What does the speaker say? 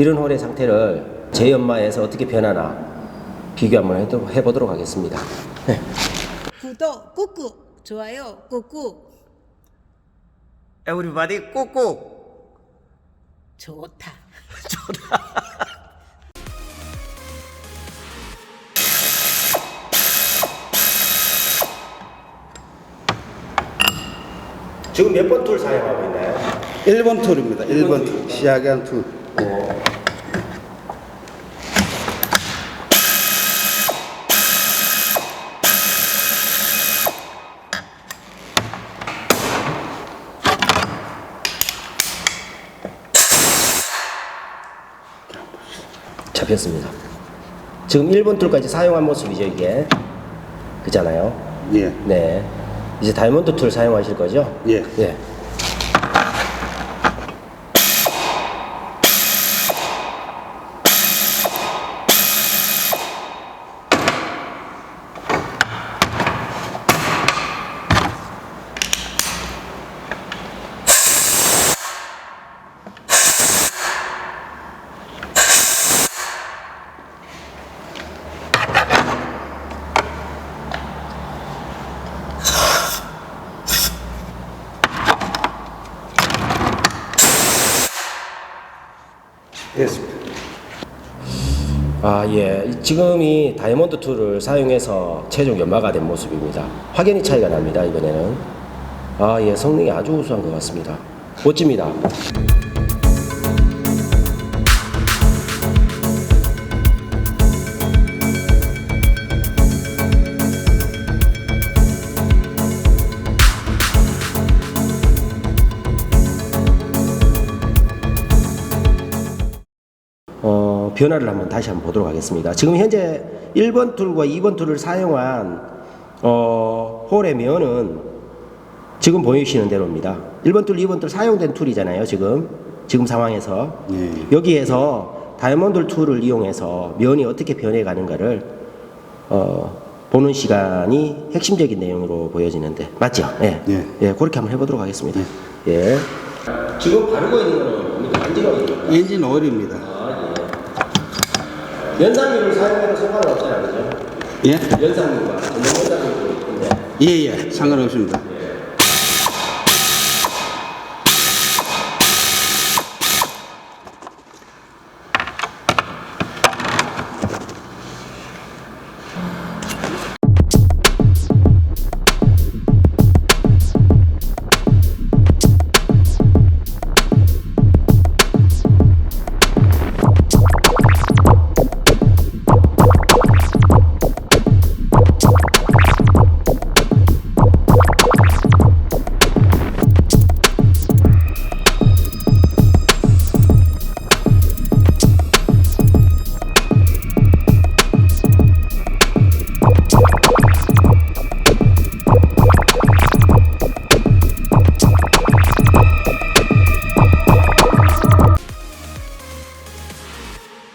이런 홀의 상태를 제연마에서 어떻게 변하나 비교 한번 해도- 해보도록 하겠습니다. 네. 구독 꾹꾹 좋아요 꾹꾹 에브리바디 꾹꾹 좋다. 지금 몇 번 툴 사용하고 있나요? 1번 툴입니다. 1번 툴. 툴. 시야경 툴. 잡혔습니다. 지금 1번 툴까지 사용한 모습이죠, 이게. 그잖아요. 예. 네. 이제 다이몬드 툴 사용하실 거죠? 예. 예. 됐습니다. 아, 예. 지금 이 다이몬드 툴을 사용해서 최종 연마가 된 모습입니다. 확연히 차이가 납니다, 이번에는. 아, 예. 성능이 아주 우수한 것 같습니다. 멋집니다. 변화를 한번 다시 한번 보도록 하겠습니다. 지금 현재 1번 툴과 2번 툴을 사용한 어, 홀의 면은 지금 보이시는 대로입니다. 1번 툴, 2번 툴 사용된 툴이잖아요. 지금 지금 상황에서 네. 여기에서 다이아몬드 툴을 이용해서 면이 어떻게 변해 가는가를 어, 보는 시간이 핵심적인 내용으로 보여지는데 맞죠? 예. 예. 예, 그렇게 한번 해보도록 하겠습니다. 예. 지금 바르고 있는 거는? 엔진 오일입니까? 엔진 오일입니다. 연산유를 사용해도 상관은 없잖아요, 그죠? 예? 연산유가 전용 연산유도 있는데 예, 예. 상관없습니다.